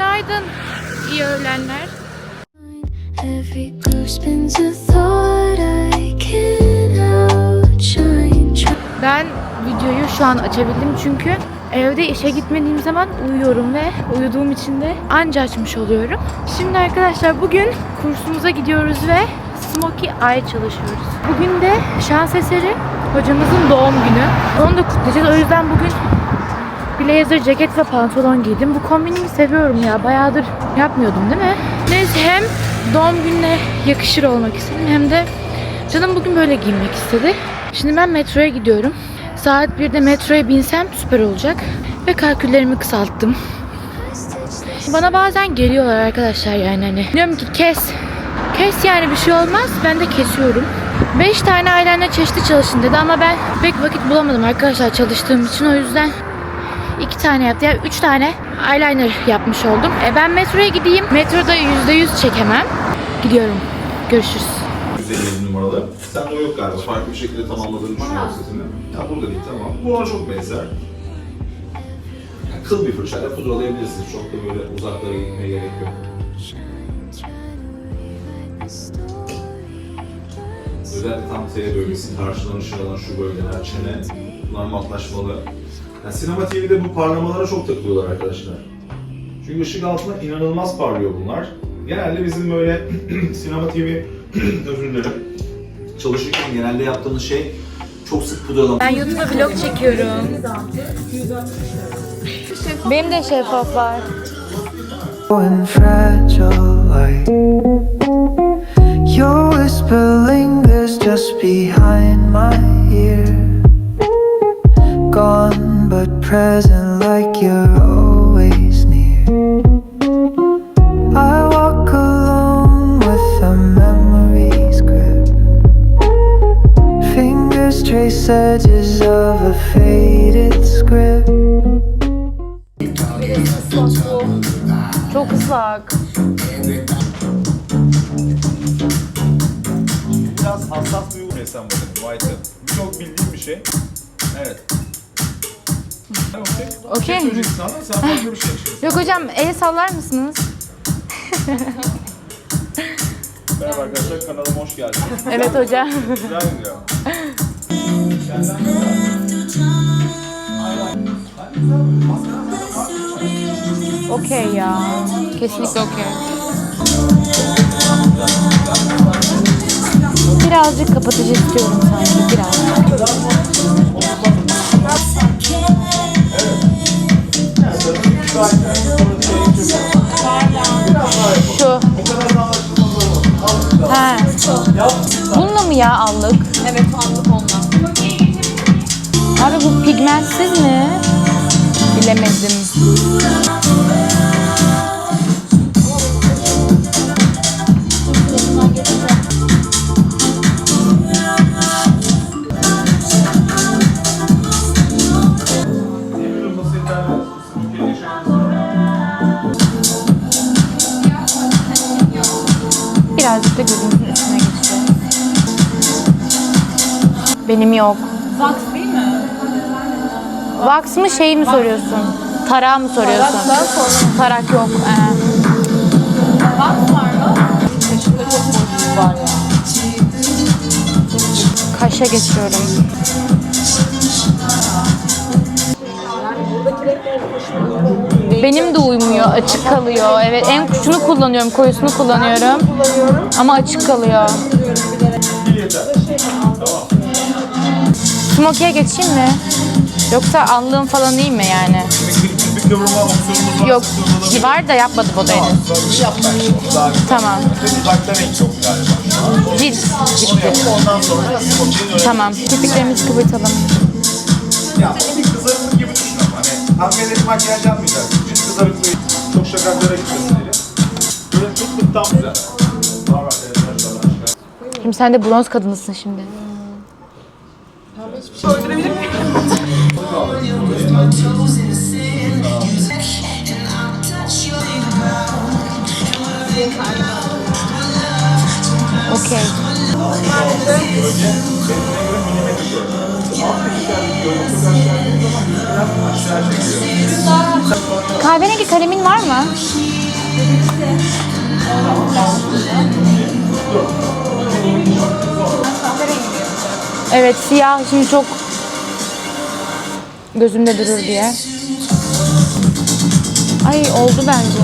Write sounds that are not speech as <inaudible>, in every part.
Günaydın. İyi öğlenler. Ben videoyu şu an açabildim çünkü evde işe gitmediğim zaman uyuyorum ve uyuduğum için de anca açmış oluyorum. Şimdi arkadaşlar bugün kursumuza gidiyoruz ve Smokey Eye çalışıyoruz. Bugün de şans eseri hocamızın doğum günü. Onu da kutlayacağız. O yüzden bugün blazer, ceket ve pantolon giydim. Bu kombinimi seviyorum ya. Bayağıdır yapmıyordum değil mi? Neyse hem doğum gününe yakışır olmak istedim hem de canım bugün böyle giyinmek istedi. Şimdi ben metroya gidiyorum. Saat 1'de metroya binsem süper olacak. Ve kalküllerimi kısalttım. Bana bazen geliyorlar arkadaşlar yani hani. Diyorum ki kes. Kes yani bir şey olmaz. Ben de kesiyorum. 5 tane eyeliner çeşitli çalışın dedi ama ben pek vakit bulamadım arkadaşlar çalıştığım için. O yüzden iki tane yaptı. Yani üç tane eyeliner yapmış oldum. E ben metroya gideyim. Metroda yüzde yüz çekemem. Gidiyorum. Görüşürüz. 157 numaralı. Sen o yok galiba. Farklı bir şekilde tamamladığını düşünüyorum setini. Ya burada değil tamam. Bu ona çok benzer. Yani kıl bir fırçayla pudralayabilirsiniz. Çok da böyle uzaklara gitmeye gerek yok. Özellikle tam T bölgesi, alan şu bölgeler, çene, bunlar matlaşmalı. Yani sinema TV'de bu parlamalara çok takılıyorlar arkadaşlar. Çünkü ışık altında inanılmaz parlıyor bunlar. Genelde bizim böyle <clears throat> sinema TV <clears throat> özür dilerim. Çalışırken genelde yaptığımız şey çok sık pudralama. Ben YouTube'a vlog çekiyorum. Benim de şeffaf var. and fragile light. Your whisper lingers just behind my ear. Present like you're always near. I walk alone with a memory's grip. Fingers trace edges of a faded script. Çok ıslak. Biraz hassas bir uğur sen bakın White'ı. Bu çok bildiğim bir şey. Evet. Okey. Okey. Söyleyeceksin ama sen farklı bir şey yaşıyorsun. Yok hocam el sallar mısınız? Merhaba arkadaşlar kanalıma hoş geldiniz. <laughs> Evet hocam. Güzel gidiyor. Okey ya. Kesinlikle okey. Birazcık kapatıcı istiyorum sanki birazcık. Ya allık? Evet allık onunla. Abi bu pigmentsiz mi? Bilemedim. Birazcık da gözümüzün Benim yok. Wax değil mi? Wax mı şey mi soruyorsun? Tarağı mı soruyorsun? Tarakla sonra Tarak yok. Ee, wax var mı? Kaşımda çok boşluk var ya. kaşa geçiyorum. Benim de uymuyor, açık kalıyor. Evet, en şunu kullanıyorum, koyusunu kullanıyorum. Ama açık kalıyor. Smoky'e geçeyim mi? Yoksa anlığım falan iyi mi yani? bir, bir kıvrılma opsiyonumuz var. Yok, Opsiyonumuz var da yapmadık o da henüz. Yap ben şimdi. Daha Tamam. uzakta renk yok galiba. Cilt Onu gitti. yap. Ondan sonra smoke'in öyle. Tamam, kirpiklerimizi kıvırtalım. Ya bir kızarıklık gibi düşün ama hani hanımefendi makyaj yapmayacaksın. Cilt kızarıklığı çok şakaklara gitmesin diye. Böyle çok tık tam güzel. Şimdi sen de bronz kadınısın şimdi. Okey. Kahverengi kalemin var mı? Evet siyah şimdi çok gözümde durur diye. Ay oldu bence.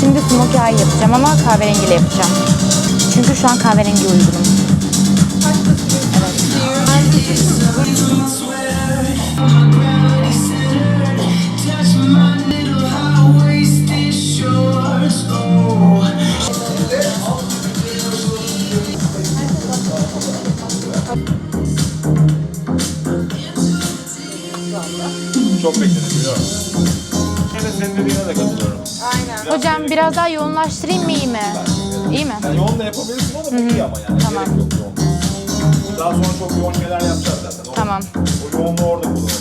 Şimdi smokey eye yapacağım ama kahverengiyle yapacağım. Çünkü şu an kahverengi uygunum. Çok bekledim biliyorum. Yine senin dediğine de katılıyorum. Hocam biraz daha yoğunlaştırayım mı iyi mi? İyi mi? Yani yoğun da yapabilirsin ama iyi ama yani. Tamam. Gerek yok yoğun. Daha sonra çok yoğun şeyler yapacağız zaten. O, Tamam. o yoğunluğu orada kullanalım.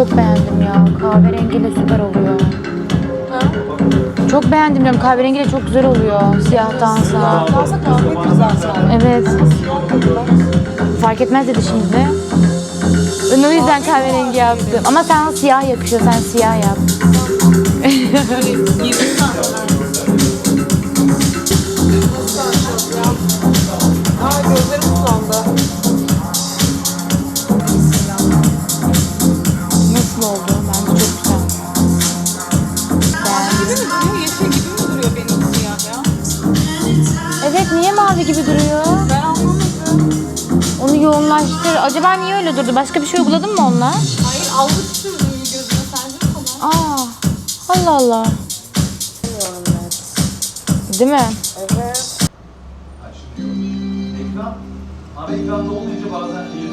Çok beğendim ya. Kahverengiyle süper oluyor. Çok beğendim diyorum. Kahverengiyle çok güzel oluyor. Siyahtansa. Fazla kahvedir zaten. Evet. Fark etmez dedi şimdi. Ben o yüzden kahverengi yaptım. Ama sen siyah yakışıyor. Sen siyah yap. <laughs> Aa gözlerim sulandı. Gibi duruyor? Ben anlamadım. Onu yoğunlaştır. Acaba niye öyle durdu? Başka bir şey uyguladın mı onunla? Hayır allık sürdüm gözüme sence mi falan? Aa, Allah Allah. Değil mi? Ekran, ana ekranda olmayınca bazen iyi.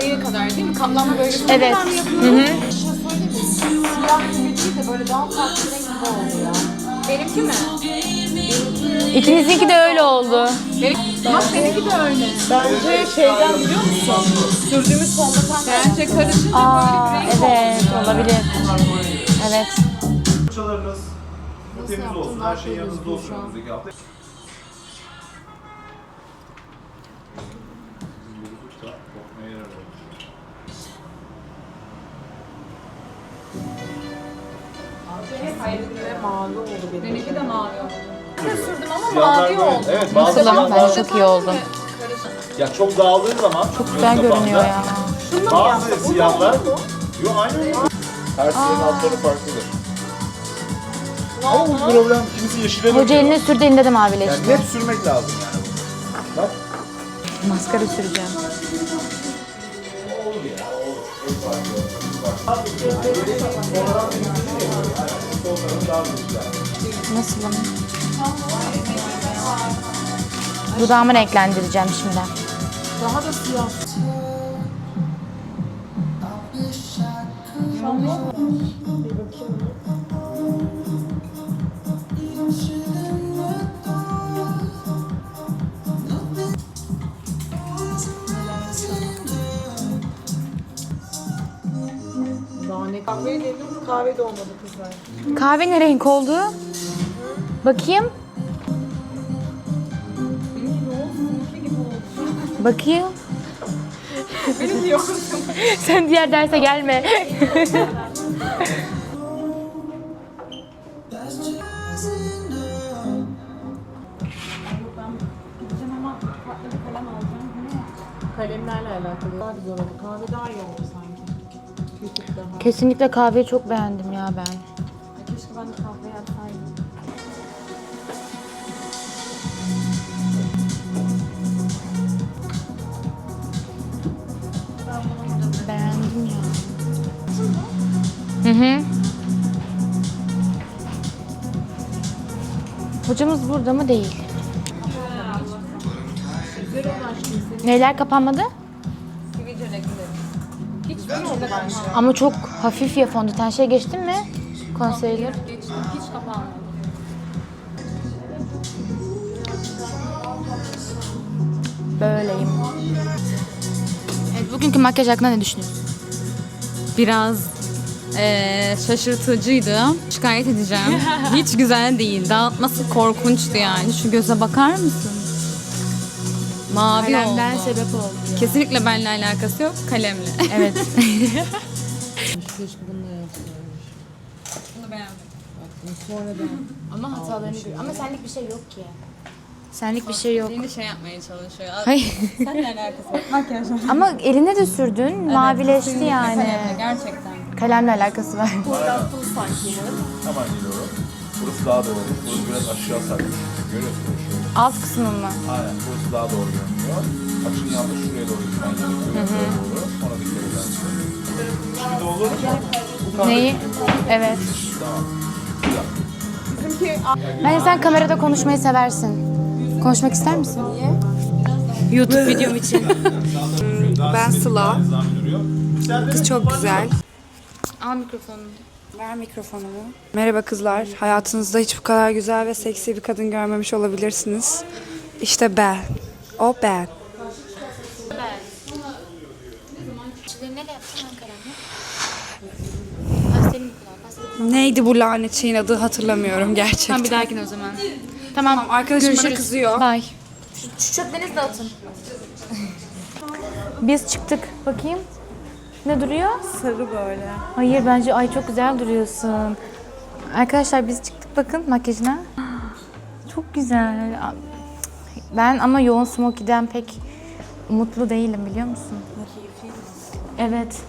Şeye kadar değil mi? Katlanma böyle. Evet. Ben mi yapıyorum? Bir şey söyleyeyim mi? Siyah gibi değil de böyle daha farklı renk gibi oldu ya. Benimki mi? İkinizinki de öyle oldu. Benim... Bak seninki de öyle. Bence şeyden biliyor musun? Sürdüğümüz fondöten. Bence karışınca Aa, böyle bir renk oldu. evet olabilir. Evet. Fırçalarınız temiz olsun, her şey yanınızda olsun önümüzdeki hafta. Ama böyle- oldu. Evet, bazı Nasıl ama çok iyi oldu. ya çok dağıldığı zaman Çok güzel görünüyor ya. Bazı siyahlar Yo aynı renk. Her siyahın altları farklıdır. Ama bu problem kimisi yeşile Hoca dönüyor. eline sürdü elinde de Yani mavileşti. net sürmek lazım yani. Bak. Maskara süreceğim. Nasılım? Dudağımı renklendireceğim şimdi. Daha da siyah. Kahve de olmadı kızlar. Kahve ne renk oldu? Bakayım. Bakayım. Benim <laughs> yok. Sen diğer derse gelme. Kalemlerle alakalı. Daha güzel oldu. Kahve daha iyi oldu sanki. Bir tık daha. Kesinlikle kahveyi çok beğendim ya ben. Keşke ben de kahve yapsaydım. Hı hı. Hocamız burada mı değil? Neler kapanmadı? Ama çok hafif ya fondöten. Şey geçtin mi? Concealer. Geçtim. Hiç kapanmadı. Böyleyim. Evet, bugünkü makyaj hakkında ne düşünüyorsun? biraz eee, şaşırtıcıydı. Şikayet edeceğim. <laughs> Hiç güzel değil. Dağıtması korkunçtu yani. Şu göze bakar mısın? Mavi Kalemden oldu. sebep oldu. Kesinlikle benimle alakası yok. Kalemle. Evet. <laughs> Bunu beğendim. ama hatalarını gör. Ama senlik bir şey yok ki. Senlik bir şey yok. Beni şey yapmaya çalışıyor. Hayır. Seninle alakası yok. Makyaj. Ama eline de sürdün. Mavileşti yani. Kalemle gerçekten. Kalemle alakası var. Hemen geliyorum. Burası daha doğru. Burası biraz aşağı sarkmış. Görüyorsunuz şu. Alt kısmı mı? Aynen. Burası daha doğru görünüyor. Açın yanında şuraya doğru gitmen gerekiyor. Şuraya doğru. Sonra dikkat. Şimdi olur mu? Bu kahve Neyi? Evet. Bence sen kamerada konuşmayı seversin. Konuşmak ister misin? YouTube videom için. Ben Sıla. Kız çok güzel. Al mikrofonunu. Ver mikrofonumu. Merhaba kızlar. Hayatınızda hiç bu kadar güzel ve seksi bir kadın görmemiş olabilirsiniz. İşte ben. O ben. Nereye yaptın kulağına. Neydi bu lanet şeyin adı hatırlamıyorum gerçekten. Tamam bir dahakine o zaman. Tamam. Arkadaşım bana kızıyor. Bye. Şu, şu çöplerinizi de atın. Biz çıktık. Bakayım. Ne duruyor? Sarı böyle. Hayır bence ay çok güzel duruyorsun. Arkadaşlar biz çıktık bakın makyajına. Çok güzel. Ben ama yoğun smoky'den pek umutlu değilim biliyor musun? Evet.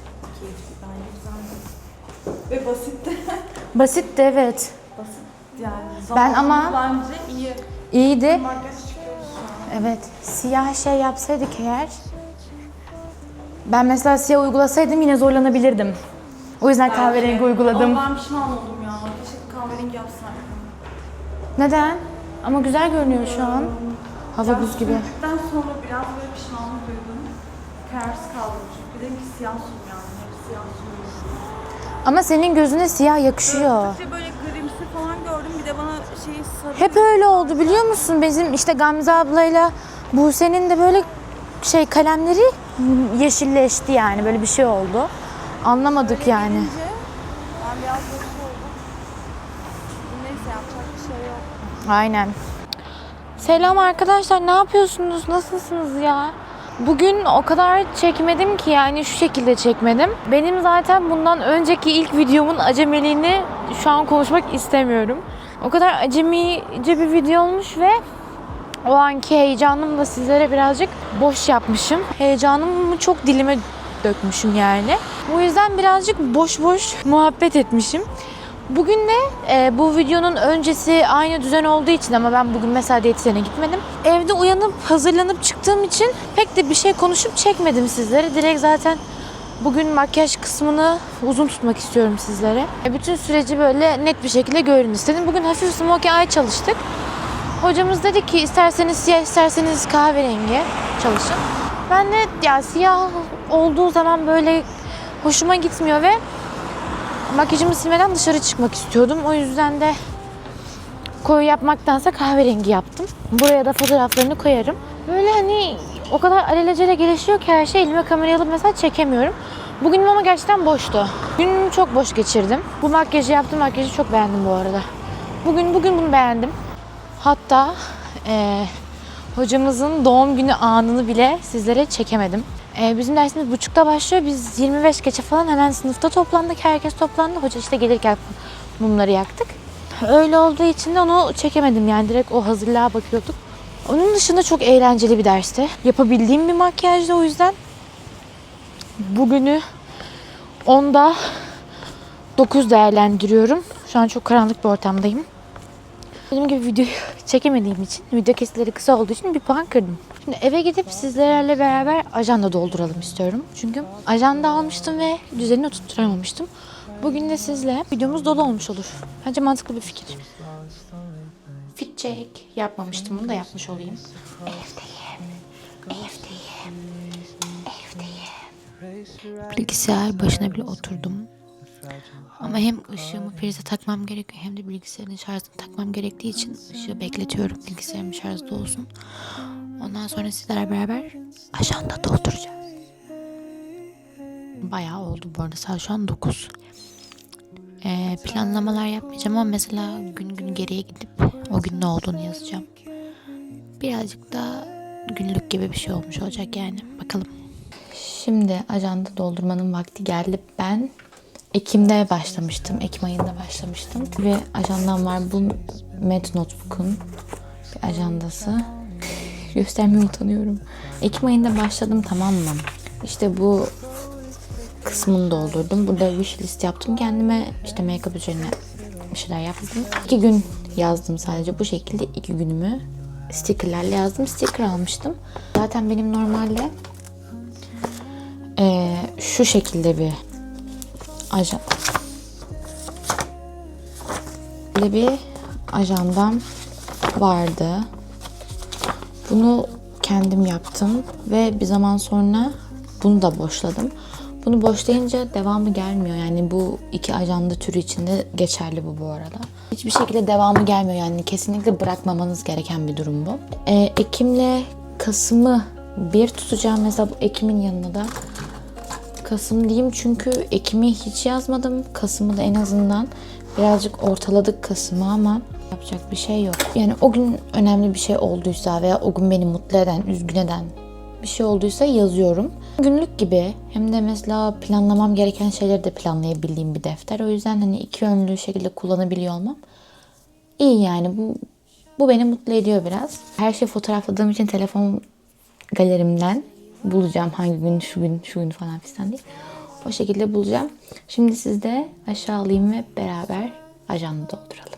Ve basit de. <laughs> Basit de evet. Yani Ben ama bence iyi. iyiydi. Makyaj çıkıyorsun. Evet. Siyah şey yapsaydık eğer. Ben mesela siyah uygulasaydım yine zorlanabilirdim. O yüzden kahverengi uyguladım. Ama ben pişman oldum ya. Keşke kahverengi yapsaydım. Neden? Ama güzel görünüyor şu an. Hava buz gibi. Sürdükten sonra biraz böyle pişmanlık duydum. Kararsız kaldım çünkü. Dedim ki siyah suyum yani. Hep siyah suyum. Ama senin gözüne siyah yakışıyor. İşte böyle grimsi falan gördüm. Bir de bana şey sarı. Hep öyle oldu biliyor musun? Bizim işte Gamze ablayla Buse'nin de böyle şey kalemleri yeşilleşti yani böyle bir şey oldu. Anlamadık yani. Ben biraz boş oldum. Neyse yapacak bir şey yok. Aynen. Selam arkadaşlar ne yapıyorsunuz? Nasılsınız ya? Bugün o kadar çekmedim ki yani şu şekilde çekmedim. Benim zaten bundan önceki ilk videomun acemiliğini şu an konuşmak istemiyorum. O kadar acemice bir video olmuş ve o anki heyecanımla sizlere birazcık boş yapmışım. Heyecanımı çok dilime dökmüşüm yani. Bu yüzden birazcık boş boş muhabbet etmişim. Bugün de e, bu videonun öncesi aynı düzen olduğu için ama ben bugün mesela diyetisyene gitmedim. Evde uyanıp hazırlanıp çıktığım için pek de bir şey konuşup çekmedim sizlere. Direkt zaten bugün makyaj kısmını uzun tutmak istiyorum sizlere. E, bütün süreci böyle net bir şekilde görün istedim. Bugün hafif smokey eye çalıştık. Hocamız dedi ki isterseniz siyah isterseniz kahverengi çalışın. Ben de ya siyah olduğu zaman böyle hoşuma gitmiyor ve makyajımı silmeden dışarı çıkmak istiyordum. O yüzden de koyu yapmaktansa kahverengi yaptım. Buraya da fotoğraflarını koyarım. Böyle hani o kadar alelacele gelişiyor ki her şey elime kamerayı alıp mesela çekemiyorum. Bugün ama gerçekten boştu. Günümü çok boş geçirdim. Bu makyajı yaptım. Makyajı çok beğendim bu arada. Bugün bugün bunu beğendim. Hatta eee, hocamızın doğum günü anını bile sizlere çekemedim. Eee, bizim dersimiz buçukta başlıyor. Biz 25 geçe falan hemen sınıfta toplandık. Herkes toplandı. Hoca işte gelirken mumları yaktık. Öyle olduğu için de onu çekemedim yani direkt o hazırlığa bakıyorduk. Onun dışında çok eğlenceli bir dersti. Yapabildiğim bir makyajdı o yüzden. Bugünü 10'da 9 değerlendiriyorum. Şu an çok karanlık bir ortamdayım. Dediğim gibi videoyu <laughs> çekemediğim için, video kesitleri kısa olduğu için bir puan kırdım. Şimdi eve gidip sizlerle beraber ajanda dolduralım istiyorum. Çünkü ajanda almıştım ve düzenini oturtturamamıştım. Bugün de sizle videomuz dolu olmuş olur. Bence mantıklı bir fikir. Fit check yapmamıştım. Bunu da yapmış olayım. Evdeyim. Evdeyim. Evdeyim. Bilgisayar başına bile oturdum. Ama hem ışığımı prize takmam gerekiyor hem de bilgisayarın şarjını takmam gerektiği için ışığı bekletiyorum. Bilgisayarım şarjda olsun. Ondan sonra sizlerle beraber ajanda dolduracağız. bayağı oldu bu arada. Saat şu an 9. Ee, planlamalar yapmayacağım ama mesela gün gün geriye gidip o gün ne olduğunu yazacağım. Birazcık da günlük gibi bir şey olmuş olacak yani. Bakalım. Şimdi ajanda doldurmanın vakti geldi. Ben Ekim'de başlamıştım. Ekim ayında başlamıştım. Ve ajandam var. Bu Med Notebook'un bir ajandası. Göstermeye utanıyorum. Ekim ayında başladım tamam mı? İşte bu kısmını doldurdum. Burada wish list yaptım. Kendime işte make-up üzerine bir şeyler yaptım. İki gün yazdım sadece. Bu şekilde iki günümü stickerlerle yazdım. Sticker almıştım. Zaten benim normalde eee, şu şekilde bir ajan böyle bir ajandam vardı. Bunu kendim yaptım ve bir zaman sonra bunu da boşladım. Bunu boşlayınca devamı gelmiyor. Yani bu iki ajanda türü içinde geçerli bu bu arada. Hiçbir şekilde devamı gelmiyor. Yani kesinlikle bırakmamanız gereken bir durum bu. Ee, Ekim'le Kasım'ı bir tutacağım. Mesela bu Ekim'in yanına da Kasım diyeyim çünkü Ekim'i hiç yazmadım. Kasım'ı da en azından birazcık ortaladık Kasım'ı ama yapacak bir şey yok. Yani o gün önemli bir şey olduysa veya o gün beni mutlu eden, üzgün eden bir şey olduysa yazıyorum. Günlük gibi hem de mesela planlamam gereken şeyleri de planlayabildiğim bir defter. O yüzden hani iki yönlü şekilde kullanabiliyor olmam iyi yani bu bu beni mutlu ediyor biraz. Her şeyi fotoğrafladığım için telefon galerimden bulacağım hangi gün şu gün şu gün falan filan diye. O şekilde bulacağım. Şimdi siz de aşağı alayım ve beraber ajanda dolduralım.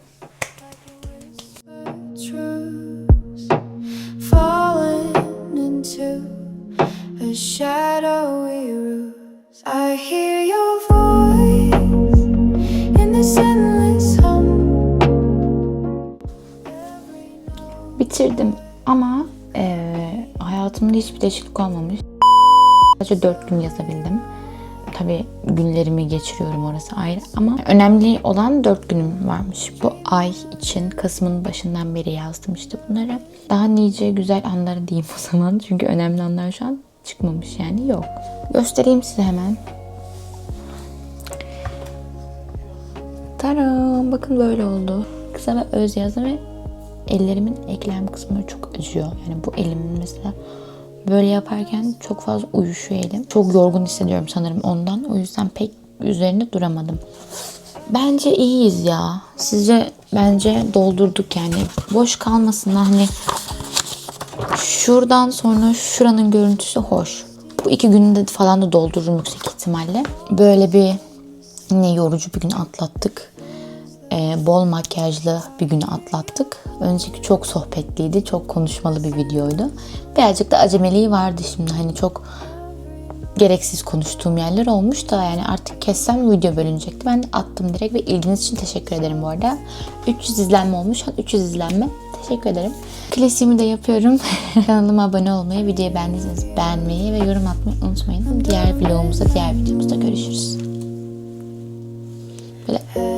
I hear your voice in hum. Bitirdim ama eee, hayatımda hiçbir değişiklik olmamış. Sadece 4 gün yazabildim. Tabii günlerimi geçiriyorum orası ayrı ama önemli olan 4 günüm varmış. Bu ay için Kasım'ın başından beri yazdım işte bunları. Daha nice güzel anları diyeyim o zaman. <laughs> Çünkü önemli anlar şu an çıkmamış yani yok. Göstereyim size hemen. Taram bakın böyle oldu. Kısa ve öz yazım ve ellerimin eklem kısmı çok acıyor. Yani bu elimin mesela böyle yaparken çok fazla uyuşuyor elim. Çok yorgun hissediyorum sanırım ondan. O yüzden pek üzerinde duramadım. Bence iyiyiz ya. Sizce bence doldurduk yani. Boş kalmasınlar hani şuradan sonra şuranın görüntüsü hoş. Bu iki günde falan da doldururum yüksek ihtimalle. Böyle bir yine yorucu bir gün atlattık. Ee, bol makyajlı bir günü atlattık. Önceki çok sohbetliydi, çok konuşmalı bir videoydu. Birazcık da acemeliği vardı şimdi. Hani çok gereksiz konuştuğum yerler olmuş da yani artık kessem video bölünecekti. Ben de attım direkt ve ilginiz için teşekkür ederim bu arada. 300 izlenme olmuş. Şu an 300 izlenme. Teşekkür ederim. Klasiğimi de yapıyorum. <laughs> Kanalıma abone olmayı, videoyu beğendiyseniz beğenmeyi ve yorum atmayı unutmayın. Diğer vlogumuzda, diğer videomuzda görüşürüz. Böyle